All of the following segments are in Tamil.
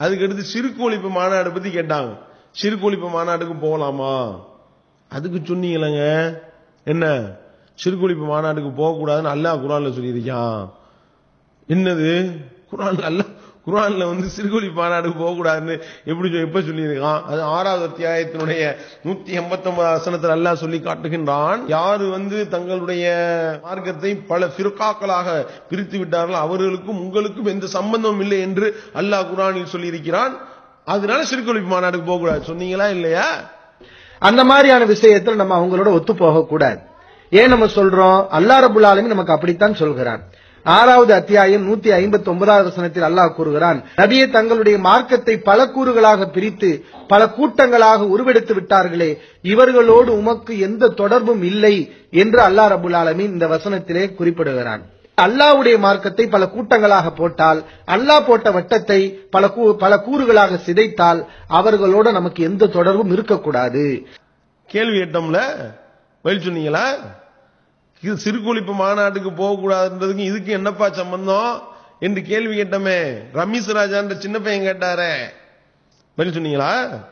அதுக்கடுத்து சிறுக்கு ஒழிப்பு மாநாடு பத்தி கேட்டாங்க. சிறுக்கு ஒழிப்பு மாநாட்டுக்கு போகலாமா? அதுக்கு சொன்னீங்களங்க. என்ன? சிறுக்கு ஒழிப்பு மாநாட்டுக்கு போகக்கூடாதுன்னு அல்லா குரான்ல சொல்லியிருக்கான். என்னது? குரான் அல்ல குரான்ல வந்து சிறுகொலி மாநாடு போகக்கூடாதுன்னு எப்படி எப்ப சொல்லியிருக்கான்? அது ஆறாவது அத்தியாயத்தினுடைய நூத்தி எண்பத்தொன்பது அசனத்தில் வசனத்தில் அல்லாஹ் சொல்லி காட்டுகின்றான். யாரு வந்து தங்களுடைய மார்க்கத்தை பல பிறக்காக்களாக பிரித்து விட்டார்கள் அவர்களுக்கும் உங்களுக்கும் எந்த சம்பந்தமும் இல்லை என்று அல்லாஹ் குரானில் சொல்லியிருக்கிறான். அதனால சிறுகொலி மாநாடுக்கு போகக்கூடாது. சொன்னீங்களா இல்லையா? அந்த மாதிரியான விஷயத்துல நம்ம அவங்களோட ஒத்து போக கூடாது ஏன் நம்ம சொல்றோம்? அல்லா ரபுல் நமக்கு அப்படித்தான் சொல்கிறான். ஆறாவது அத்தியாயம் நூத்தி ஐம்பத்தி ஒன்பதாவது வசனத்தில் அல்லாஹ் கூறுகிறான் நபியை தங்களுடைய மார்க்கத்தை பல கூறுகளாக பிரித்து பல கூட்டங்களாக உருவெடுத்து விட்டார்களே இவர்களோடு உமக்கு எந்த தொடர்பும் இல்லை என்று அல்லாஹ் ரபுல் ஆலமின் இந்த வசனத்திலே குறிப்பிடுகிறான். அல்லாவுடைய மார்க்கத்தை பல கூட்டங்களாக போட்டால் அல்லாஹ் போட்ட வட்டத்தை பல கூ- பல கூறுகளாக சிதைத்தால் அவர்களோட நமக்கு எந்த தொடர்பும் இருக்கக்கூடாது. கேள்வி எட்டம்ல? பதில் சொன்னீங்களா? இது சிறுகுளிப்பு மாநாட்டுக்கு போகக்கூடாதுன்றதுக்கு இதுக்கு என்னப்பா சம்பந்தம் என்று கேள்வி கேட்டோமே. ரமேஷ் ராஜான்ற சின்ன பையன் கேட்டாரே. பதில் சொன்னீங்களா?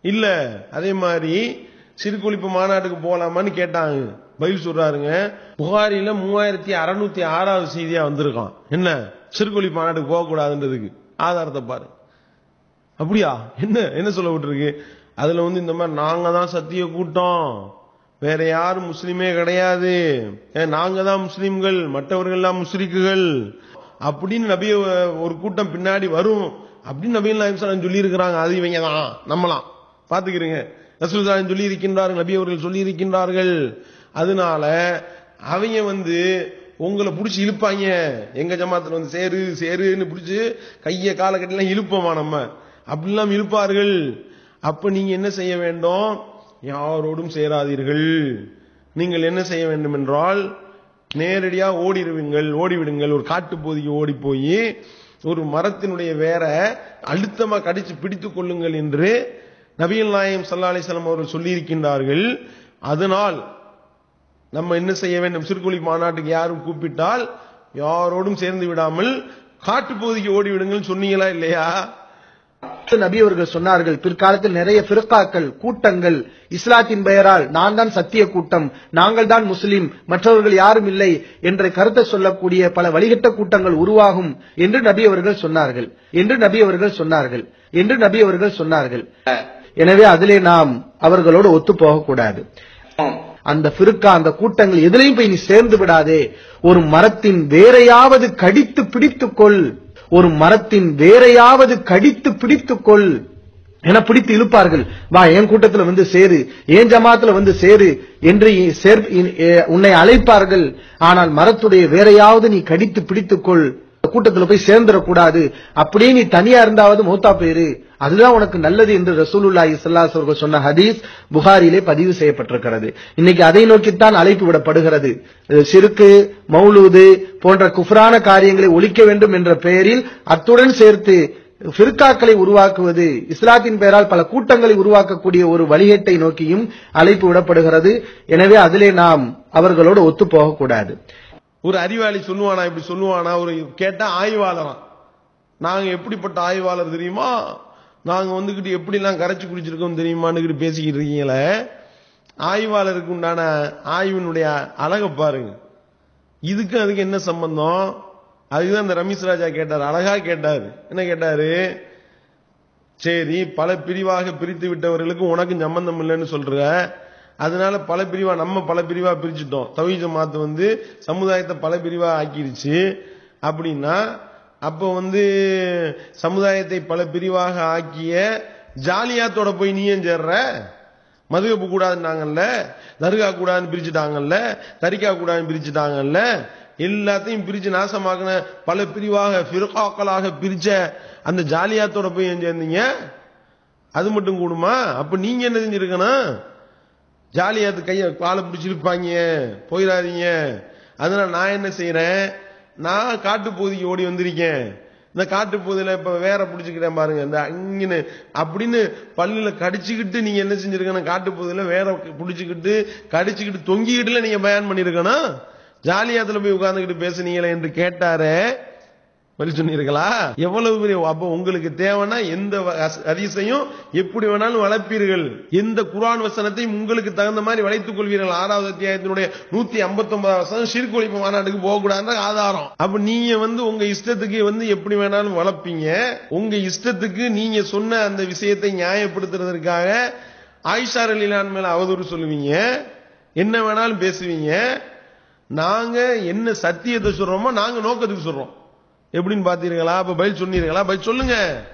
இல்ல. அதே மாதிரி சிறுகுளிப்பு மாநாட்டுக்கு போலாமான்னு கேட்டாங்க. பதில் சொல்றாருங்க. புகாரில மூவாயிரத்தி அறுநூத்தி ஆறாவது செய்தியா வந்திருக்கான். என்ன? சிறுகுளிப்பு மாநாட்டுக்கு போகக்கூடாதுன்றதுக்கு. ஆதாரத்தை பாரு. அப்படியா? என்ன? என்ன சொல்ல விட்டுருக்கு? அதுல வந்து இந்த மாதிரி நாங்க தான் சத்திய கூட்டம். வேற யாரும் முஸ்லீமே கிடையாது. ஏன் நாங்க தான் முஸ்லீம்கள் மற்றவர்கள் எல்லாம் முஸ்லிக்குகள் அப்படின்னு நபிய ஒரு கூட்டம் பின்னாடி வரும். அப்படின்னு நபிகள் நாயம் சொல்லி இருக்கிறாங்க அது இவங்க தான் நம்மளாம் பாத்துக்கிறீங்க ரசூல்தான் சொல்லி இருக்கின்றார்கள் நபி அவர்கள் சொல்லி இருக்கின்றார்கள் அதனால அவங்க வந்து உங்களை பிடிச்சி இழுப்பாங்க. எங்க ஜமாத்துல வந்து சேரு சேருன்னு பிடிச்சி கைய கால கட்டிலாம் இழுப்போமா நம்ம? அப்படிலாம் இழுப்பார்கள். அப்ப நீங்க என்ன செய்ய வேண்டும்? யாரோடும் சேராதீர்கள். நீங்கள் என்ன செய்ய வேண்டும் என்றால் நேரடியாக ஓடிடுவீங்கள் ஓடிவிடுங்கள். ஒரு காட்டு போதிக்கு ஓடி போய் ஒரு மரத்தினுடைய வேற அழுத்தமா கடிச்சு பிடித்து கொள்ளுங்கள் என்று நபியல் நாயம் சல்லா அலிஸ்லாம் அவர்கள் சொல்லியிருக்கின்றார்கள். அதனால் நம்ம என்ன செய்ய வேண்டும்? சிறுகுழி மாநாட்டுக்கு யாரும் கூப்பிட்டால் யாரோடும் சேர்ந்து விடாமல் காட்டு பகுதிக்கு ஓடிவிடுங்கள் சொன்னீங்களா இல்லையா? நபி அவர்கள் சொன்னார்கள். பிற்காலத்தில் நிறைய பிறக்காக்கள் கூட்டங்கள் இஸ்லாத்தின் பெயரால் நான் தான் சத்திய கூட்டம் நாங்கள் தான் முஸ்லிம் மற்றவர்கள் யாரும் இல்லை என்ற கருத்தை சொல்லக்கூடிய பல வழிகட்ட கூட்டங்கள் உருவாகும் என்று நபி அவர்கள் சொன்னார்கள். என்று நபி அவர்கள் சொன்னார்கள். என்று நபி அவர்கள் சொன்னார்கள். எனவே அதிலே நாம் அவர்களோடு ஒத்து போகக்கூடாது அந்த பிறுக்கா அந்த கூட்டங்கள் எதிலையும் போய் நீ சேர்ந்து விடாதே. ஒரு மரத்தின் வேறையாவது கடித்து பிடித்துக்கொள். ஒரு மரத்தின் வேறையாவது கடித்து பிடித்துக்கொள் என பிடித்து இழுப்பார்கள். வா என் கூட்டத்துல வந்து சேரு என் ஜமாத்துல வந்து சேரு என்று சேர் உன்னை அழைப்பார்கள். ஆனால் மரத்துடைய வேறையாவது நீ கடித்து பிடித்துக்கொள். கூட்டத்துல போய் சேர்ந்துடக்கூடாது. அப்படியே நீ தனியா இருந்தாவது மூத்தா போயிரு அதுதான் உனக்கு நல்லது என்று ரசூலுல்லாஹி ஸல்லல்லாஹு அவர்கள் சொன்ன ஹதீஸ் புகாரிலே பதிவு செய்யப்பட்டிருக்கிறது. இன்னைக்கு அதை நோக்கித்தான் அழைப்பு விடப்படுகிறது. சிறுக்கு மௌலூது போன்ற குஃப்ரான காரியங்களை ஒழிக்க வேண்டும் என்ற பெயரில் அத்துடன் சேர்த்து ஃபிர்காக்களை உருவாக்குவது இஸ்லாத்தின் பெயரால் பல கூட்டங்களை உருவாக்கக்கூடிய ஒரு வழிகேட்டை நோக்கியும் அழைப்பு விடப்படுகிறது. எனவே அதிலே நாம் அவர்களோடு ஒத்து போகக்கூடாது. ஒரு அறிவாளி சொல்லுவானா இப்படி சொல்லுவானா ஒரு கேட்டா ஆய்வாளரா நாங்க எப்படிப்பட்ட ஆய்வாளர் தெரியுமா? நாங்கள் வந்துக்கிட்டு எப்படிலாம் கரைச்சி குடிச்சிருக்கோம் தெரியுமான்னு பேசிக்கிட்டு இருக்கீங்களே? ஆய்வாளருக்கு உண்டான ஆய்வினுடைய அழகை பாருங்க. இதுக்கு அதுக்கு என்ன சம்பந்தம்? அதுதான் இந்த ரமேஷ் ராஜா கேட்டார். அழகா கேட்டார். என்ன கேட்டாரு? சரி பல பிரிவாக பிரித்து விட்டவர்களுக்கு உனக்கும் சம்பந்தம் இல்லைன்னு சொல்ற. அதனால பல பிரிவா நம்ம பல பிரிவா பிரிச்சுட்டோம். தவிஜ மாத்து வந்து சமுதாயத்தை பல பிரிவா ஆக்கிருச்சு. அப்படின்னா அப்போ வந்து சமுதாயத்தை பல பிரிவாக ஆக்கிய ஜாலியாத்தோட போய் நீயும் சேர்ற? மதுகப்பு கூடாதுன்னாங்கல்ல? தர்கா கூடாதுன்னு பிரிச்சுட்டாங்கல்ல? தரிக்கா கூடாதுன்னு பிரிச்சுட்டாங்கல்ல? எல்லாத்தையும் பிரிச்சு நாசமாக்கின பல பிரிவாக பிறக்காக்களாக பிரிச்ச அந்த ஜாலியாத்தோட போய் ஏன் சேர்ந்தீங்க? அது மட்டும் கூடுமா? அப்ப நீங்க என்ன செஞ்சிருக்கணும்? ஜாலியாத்து கைய காலை பிடிச்சிருப்பாங்க. போயிடாதீங்க. அதனால நான் என்ன செய்யறேன் நான் காட்டு பகுதிக்கு ஓடி வந்திருக்கேன். இந்த காட்டு பகுதியில் இப்போ வேற பிடிச்சிக்கிட்டேன் பாருங்க. இந்த அங்கின்னு அப்படின்னு பள்ளியில் கடிச்சுக்கிட்டு நீங்கள் என்ன செஞ்சிருக்கணும்? காட்டு பகுதியில் வேற பிடிச்சிக்கிட்டு கடிச்சுக்கிட்டு தொங்கிக்கிட்டுல நீங்கள் பயன் பண்ணிருக்கணும். ஜாலியாத்துல போய் உட்காந்துக்கிட்டு பேசுனீங்களே என்று கேட்டாரே பதில் சொன்னீர்களா? எவ்வளவு பெரிய அப்ப உங்களுக்கு தேவைன்னா எந்த அதிசயம் எப்படி வேணாலும் வளர்ப்பீர்கள். எந்த குரான் வசனத்தையும் உங்களுக்கு தகுந்த மாதிரி வளைத்துக் கொள்வீர்கள். ஆறாவது அத்தியாயத்தினுடைய நூத்தி ஐம்பத்தி ஒன்பதாவது வசனம் சீர்குழிப்பு மாநாட்டுக்கு போகக்கூடாதுன்ற ஆதாரம். அப்ப நீங்க வந்து உங்க இஷ்டத்துக்கு வந்து எப்படி வேணாலும் வளர்ப்பீங்க. உங்க இஷ்டத்துக்கு நீங்க சொன்ன அந்த விஷயத்தை நியாயப்படுத்துறதற்காக ஆயிஷா அலிலான் மேல அவதூறு சொல்லுவீங்க. என்ன வேணாலும் பேசுவீங்க. நாங்க என்ன சத்தியத்தை சொல்றோமோ நாங்க நோக்கத்துக்கு சொல்றோம். எப்படின்னு பார்த்தீர்களா? அப்ப பதில் சொன்னீர்களா? பதில் சொல்லுங்க.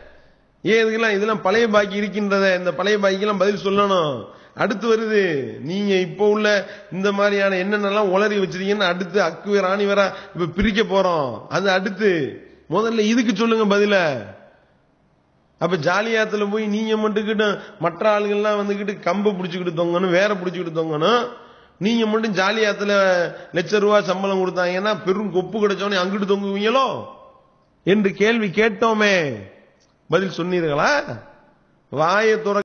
ஏன் இதுக்கெல்லாம் இதெல்லாம் பழைய பாக்கி இருக்கின்றத? இந்த பழைய பாக்கிக்கெல்லாம் பதில் சொல்லணும். அடுத்து வருது நீங்க இப்ப உள்ள இந்த மாதிரியான என்னென்னலாம் உளறி வச்சிருக்கீங்கன்னு அடுத்து அக்கு ராணி வேற இப்ப பிரிக்க போறோம். அது அடுத்து முதல்ல இதுக்கு சொல்லுங்க பதில. அப்ப ஜாலியாத்துல போய் நீங்க மட்டுக்கிட்டு மற்ற ஆளுகள்லாம் வந்துகிட்டு கம்பை பிடிச்சுக்கிட்டு தொங்கணும் வேற பிடிச்சுக்கிட்டு தொங்கணும். நீங்க மட்டும் ஜாலியாத்துல லட்ச ரூபா சம்பளம் கொடுத்தாங்கன்னா பெரும் கொப்பு கிடைச்சோன்னே அங்கிட்டு தொங்குவீங்களோ? என்று கேள்வி கேட்டோமே. பதில் சொன்னீர்களா? வாயை துற